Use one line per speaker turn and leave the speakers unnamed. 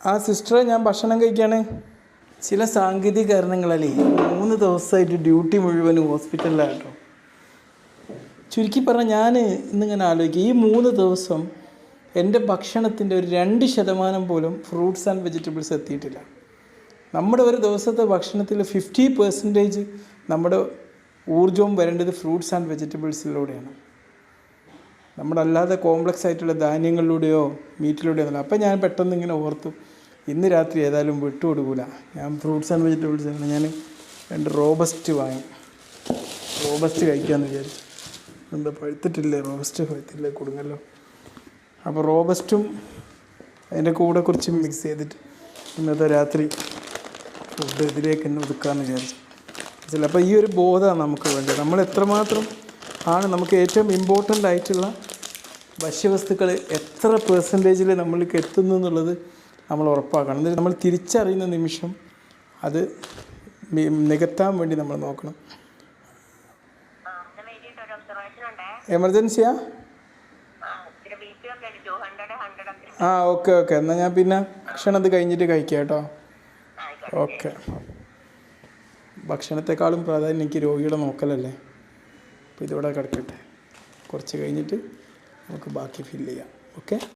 ആ സിസ്റ്ററെ ഞാൻ ഭക്ഷണം കഴിക്കുകയാണ് ചില സാങ്കേതിക കാരണങ്ങളല്ലേ മൂന്ന് ദിവസമായിട്ട് ഡ്യൂട്ടി മുഴുവൻ ഹോസ്പിറ്റലിലാണ് കേട്ടോ ചുരുക്കി പറഞ്ഞാൽ ഞാൻ ഇന്നിങ്ങനെ ആലോചിക്കുക ഈ മൂന്ന് ദിവസം എന്റെ ഭക്ഷണത്തിന്റെ ഒരു രണ്ട് ശതമാനം പോലും ഫ്രൂട്ട്സ് ആൻഡ് വെജിറ്റബിൾസ് എത്തിയിട്ടില്ല. നമ്മുടെ ഒരു ദിവസത്തെ ഭക്ഷണത്തിൽ ഫിഫ്റ്റി പെർസെന്റേജ് നമ്മുടെ ഊർജവും വരേണ്ടത് ഫ്രൂട്ട്സ് ആൻഡ് വെജിറ്റബിൾസിലൂടെയാണ്. നമ്മളല്ലാതെ കോംപ്ലക്സ് ആയിട്ടുള്ള ധാന്യങ്ങളിലൂടെയോ മീറ്റിലൂടെയോ ഒന്നുമില്ല. അപ്പോൾ ഞാൻ പെട്ടെന്ന് ഇങ്ങനെ ഓർത്തു ഇന്ന് രാത്രി ഏതായാലും വിട്ടുകൊടുക്കൂല ഞാൻ ഫ്രൂട്ട്സ് ആൻഡ് വെജിറ്റബിൾസ് ആണ്. ഞാൻ രണ്ട് റോബസ്റ്റ് വാങ്ങി. റോബസ്റ്റ് കഴിക്കാമെന്ന് വിചാരിച്ചു. എന്താ പഴുത്തിട്ടില്ലേ? റോബസ്റ്റ് പഴുത്തില്ലേ? കൊടുങ്ങല്ലോ. അപ്പോൾ റോബസ്റ്റും അതിന്റെ കൂടെ കുറച്ച് മിക്സ് ചെയ്തിട്ട് ഇന്നത്തെ രാത്രി ഫുഡ് ഇതിലേക്ക് തന്നെ ഒതുക്കാമെന്ന് വിചാരിച്ചു. ചിലപ്പോൾ ഈ ഒരു ബോധമാണ് നമുക്ക് വേണ്ടത്. നമ്മൾ എത്രമാത്രം ആണ് നമുക്ക് ഏറ്റവും ഇമ്പോർട്ടന്റ് ആയിട്ടുള്ള ഭക്ഷ്യവസ്തുക്കൾ എത്ര പെർസെന്റേജിൽ നമ്മൾക്ക് എത്തുന്നു എന്നുള്ളത് നമ്മൾ ഉറപ്പാക്കണം. എന്നിട്ട് നമ്മൾ തിരിച്ചറിയുന്ന നിമിഷം അത് നികത്താൻ വേണ്ടി നമ്മൾ നോക്കണം. എമർജൻസിയാ
ആ?
ഓക്കെ ഓക്കെ എന്നാൽ ഞാൻ പിന്നെ ഭക്ഷണം അത് കഴിഞ്ഞിട്ട് കഴിക്കാം കേട്ടോ. ഓക്കെ ഭക്ഷണത്തെക്കാളും പ്രാധാന്യം എനിക്ക് രോഗികളെ നോക്കലല്ലേ? അപ്പോൾ ഇതിവിടെ കിടക്കട്ടെ. കുറച്ച് കഴിഞ്ഞിട്ട് നമുക്ക് ബാക്കി ഫില്ല് ചെയ്യാം. ഓക്കെ?